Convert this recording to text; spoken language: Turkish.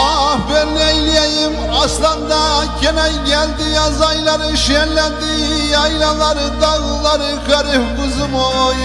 Ah ben neyleyim aslanda gene geldi yaz ayları şenlendi. Yaylaları dağları karif kuzum oy.